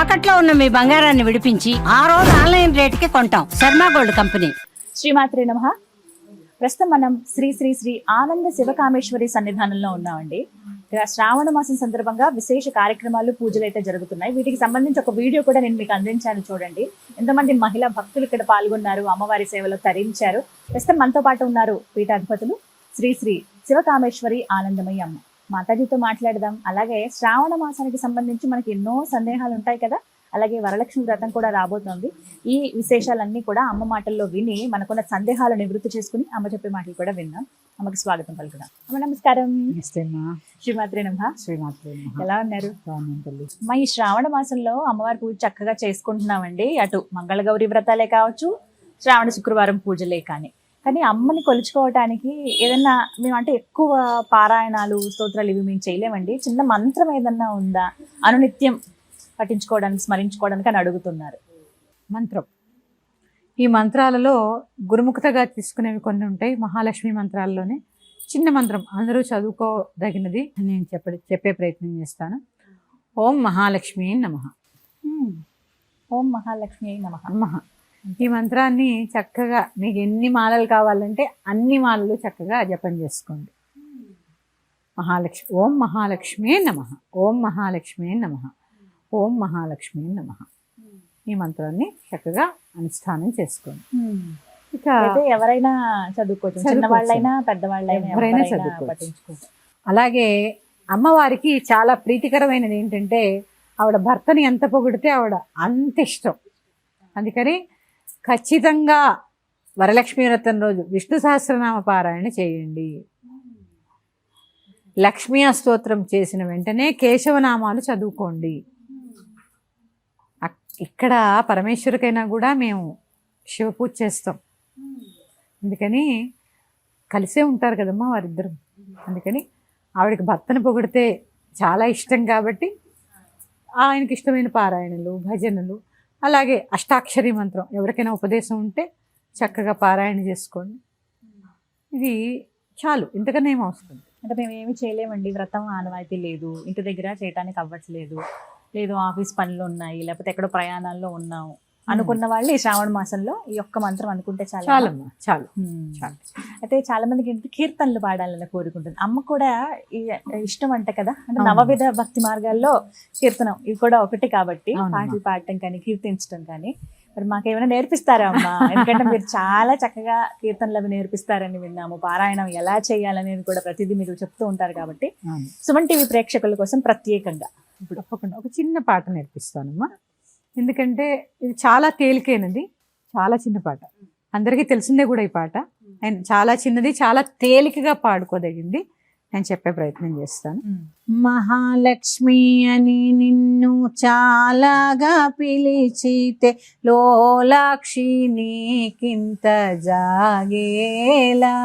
తాకట్లో ఉన్న మీ బంగారాన్ని విడిపించి ఆ రోజు ఆన్లైన్ రేటుకి కొంటాం. Sharma gold company. శ్రీమాత్రి నమ. ప్రస్తుతం మనం శ్రీ శ్రీ శ్రీ ఆనంద శివకామేశ్వరి సన్నిధానంలో ఉన్నామండి. ఇక్కడ శ్రావణ మాసం సందర్భంగా విశేష కార్యక్రమాలు పూజలు అయితే జరుగుతున్నాయి. వీటికి సంబంధించి ఒక వీడియో కూడా నేను మీకు అందించాను చూడండి. ఎంతమంది మహిళా భక్తులు ఇక్కడ పాల్గొన్నారు అమ్మవారి సేవలో తరించారు. ప్రస్తుతం మనతో పాటు ఉన్నారు పీఠాధిపతులు శ్రీ శ్రీ శివకామేశ్వరి ఆనందమయ్య అమ్మ. మాతాజీతో మాట్లాడదాం. అలాగే శ్రావణ మాసానికి సంబంధించి మనకి ఎన్నో సందేహాలు ఉంటాయి కదా? అలాగే వరలక్ష్మి వ్రతం కూడా రాబోతోంది. ఈ విశేషాలన్నీ కూడా అమ్మ మాటల్లో విని మనకున్న సందేహాలు నివృత్తి చేసుకుని అమ్మ చెప్పే మాటలు కూడా విన్నాం. అమ్మకి స్వాగతం పలుకుదాం. అమ్మ నమస్కారం. శ్రీమాత్రి నమ. శ్రీమాత్రి. ఎలా ఉన్నారు? మా ఈ శ్రావణ మాసంలో అమ్మవారి పూజ చక్కగా చేసుకుంటున్నామండి. అటు మంగళగౌరి వ్రతాలే కావచ్చు శ్రావణ శుక్రవారం పూజలే కానీ. కానీ అమ్మని కొలుచుకోవటానికి ఏదన్నా మేము అంటే ఎక్కువ పారాయణాలు స్తోత్రాలు ఇవి మేము చేయలేమండి. చిన్న మంత్రం ఏదన్నా ఉందా? అనునిత్యం పఠించుకోవడానికి స్మరించుకోవడానికి అని అడుగుతున్నారు. మంత్రం. ఈ మంత్రాలలో గురుముఖతగా తీసుకునేవి కొన్ని ఉంటాయి మహాలక్ష్మి మంత్రాల్లోనే. చిన్న మంత్రం అందరూ చదువుకోదగినది నేను చెప్ప చెప్పే ప్రయత్నం చేస్తాను. ఓం మహాలక్ష్మి నమ. ఓం మహాలక్ష్మి నమ. నమః. ఈ మంత్రాన్ని చక్కగా మీకు ఎన్ని మాలలు కావాలంటే అన్ని మాలలు చక్కగా జపం చేసుకోండి. మహాలక్ష్మి ఓం మహాలక్ష్మి నమ. ఓం మహాలక్ష్మి నమ. ఓం మహాలక్ష్మి నమ. ఈ మంత్రాన్ని చక్కగా అనుష్ఠానం చేసుకోండి. ఇక ఎవరైనా చదువుకోవచ్చు. చిన్నవాళ్ళైనా పెద్దవాళ్ళైనా ఎవరైనా చదువుకోవచ్చు. అలాగే అమ్మవారికి చాలా ప్రీతికరమైనది ఏంటంటే ఆవిడ భర్తని ఎంత పొగిడితే ఆవిడ అంత ఇష్టం. అందుకని ఖచ్చితంగా వరలక్ష్మీ వ్రతం రోజు విష్ణు సహస్రనామ పారాయణ చేయండి. లక్ష్మీ అస్తోత్రం చేసిన వెంటనే కేశవనామాలు చదువుకోండి. ఇక్కడ పరమేశ్వరికైనా కూడా మేము శివపూజ చేస్తాం. అందుకని కలిసే ఉంటారు కదమ్మా వారిద్దరు. అందుకని ఆవిడకి భర్తను పొగిడితే చాలా ఇష్టం కాబట్టి ఆయనకి ఇష్టమైన పారాయణలు భజనలు అలాగే అష్టాక్షరి మంత్రం. ఎవరికైనా ఉపదేశం ఉంటే చక్కగా పారాయణ చేసుకోండి. ఇది చాలు. ఇంతకన్నా ఏం అవసరం అంటే మేము ఏమి చేయలేమండి. వ్రతం ఆనవాయితీ లేదు. ఇంటి దగ్గర చేయటానికి అవ్వట్లేదు. లేదు ఆఫీస్ పనులు ఉన్నాయి. లేకపోతే ఎక్కడో ప్రయాణాల్లో ఉన్నాము అనుకున్న వాళ్ళు ఈ శ్రావణ మాసంలో ఈ ఒక్క మంత్రం అనుకుంటే చాలా చాలమ్మా చాలు హ్మ్. చాలు. అయితే చాలా మందికి ఏంటి కీర్తనలు పాడాలని కోరుకుంటుంది. అమ్మ కూడా ఈ ఇష్టం అంట కదా? అంటే. నవవిధ భక్తి మార్గాల్లో కీర్తనం ఇది కూడా ఒకటి కాబట్టి. పాటలు పాడటం కానీ కీర్తించడం కానీ. మరి మాకేమైనా నేర్పిస్తారా అమ్మా? ఎందుకంటే మీరు చాలా చక్కగా కీర్తనలు అవి నేర్పిస్తారని విన్నాము. పారాయణం ఎలా చేయాలనేది కూడా ప్రతిదీ మీరు చెప్తూ ఉంటారు కాబట్టి. సుమన్ టీవీ ప్రేక్షకుల కోసం ప్రత్యేకంగా. ఇప్పుడు తప్పకుండా ఒక చిన్న పాట నేర్పిస్తానమ్మా. ఎందుకంటే ఇది చాలా తేలికైనది చాలా చిన్న పాట. అందరికీ తెలిసిందే కూడా ఈ పాట. అండ్ చాలా చిన్నది చాలా తేలికగా పాడుకోదగింది. నేను చెప్పే ప్రయత్నం చేస్తాను. మహాలక్ష్మి అని నిన్ను చాలాగా పిలిచితే లోలాక్షి నీకింత జాగేలా.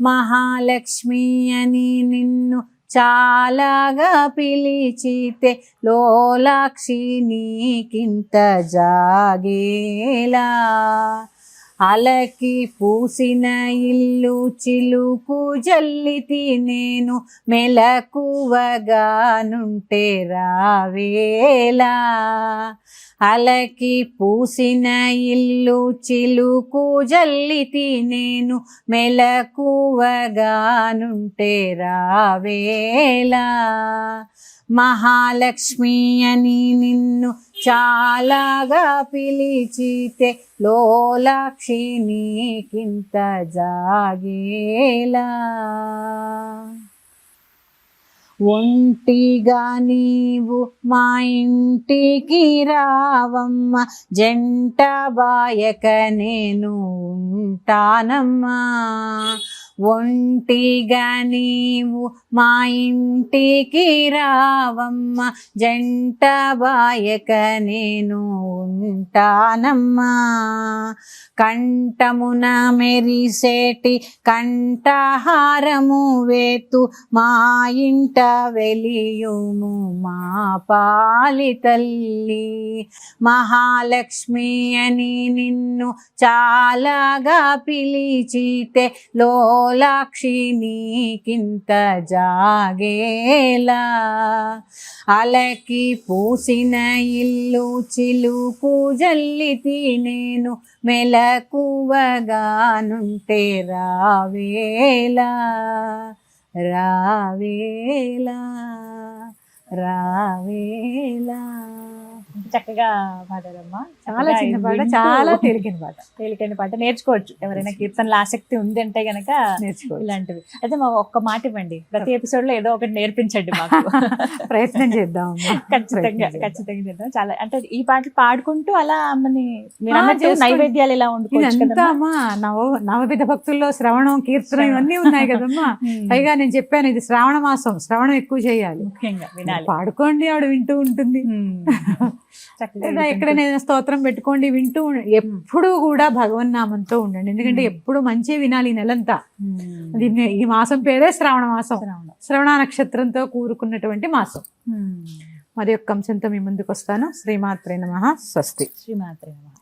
మహాలక్ష్మి అని నిన్ను చాలాగా పిలిచితే లోలాక్షి నీకింత జాగేలా. అలకి పూసిన ఇల్లు చిలుకు జల్లితి నేను మెలకువగానుంటే రావేలా. అలకి పూసిన ఇల్లు చిలుకు జల్లితి నేను మెలకువగానుంటే రావేలా. మహాలక్ష్మి అని నిన్ను చాలాగా పిలిచితే లోలాక్షి నీకింత జాగేలా. ఒంటిగా నీవు మా ఇంటికి రావమ్మ జంట బాయక నేను ఉంటానమ్మా. ఒంటిగా నీవు మా ఇంటికి రావమ్మ. జంట బాయక నేను ఉంటానమ్మా. కంఠమున మెరిసేటి కంఠహారము వేతు మా ఇంట వెలియుము మా పాలి తల్లి. మహాలక్ష్మి అని నిన్ను చాలాగా పిలిచితే లో లోలాక్షి నీకింత జాగేలా అలకి పూసిన ఇల్లు చిలుకు జల్లితి నేను మెలకువగానుంటే రావేలా రావేలా రావేలా చక్కగా పాడారమ్మా. చాలా చిన్న పాట చాలా తేలికైన పాట. తేలికైన పాట. నేర్చుకోవచ్చు. ఎవరైనా కీర్తనలు ఆసక్తి ఉంది అంటే గనక ఇలాంటివి. అయితే మా ఒక్క మాట ఇవ్వండి. ప్రతి ఎపిసోడ్లో ఏదో ఒకటి నేర్పించండి మాకు. ప్రయత్నం చేద్దాం అమ్మా. ఖచ్చితంగా. ఖచ్చితంగా చేద్దాం. చాలా అంటే ఈ పాటలు పాడుకుంటూ అలా అమ్మని. నైవేద్యాలు ఇలా వండుకోవచ్చు నవ నవవిధ భక్తుల్లో శ్రవణం కీర్తనం ఇవన్నీ ఉన్నాయి కదమ్మా. పైగా నేను చెప్పాను ఇది శ్రావణ మాసం. శ్రవణం ఎక్కువ చేయాలి. ముఖ్యంగా వినాలి. పాడుకోండి ఆవిడ వింటూ ఉంటుంది. లేదా. ఎక్కడైనా స్తోత్రం పెట్టుకోండి వింటూ. ఎప్పుడూ కూడా భగవన్నామంతో ఉండండి ఎందుకంటే ఎప్పుడు మంచి వినాలి ఈ నెలంతా. దీన్ని ఈ మాసం పేరే శ్రావణ మాసం శ్రావణం. నక్షత్రంతో కూరుకున్నటువంటి మాసం. మరి యొక్క అంశంతో మీ ముందుకు వస్తాను శ్రీమాత్రే నమ స్వస్తి శ్రీమాత్రే నమః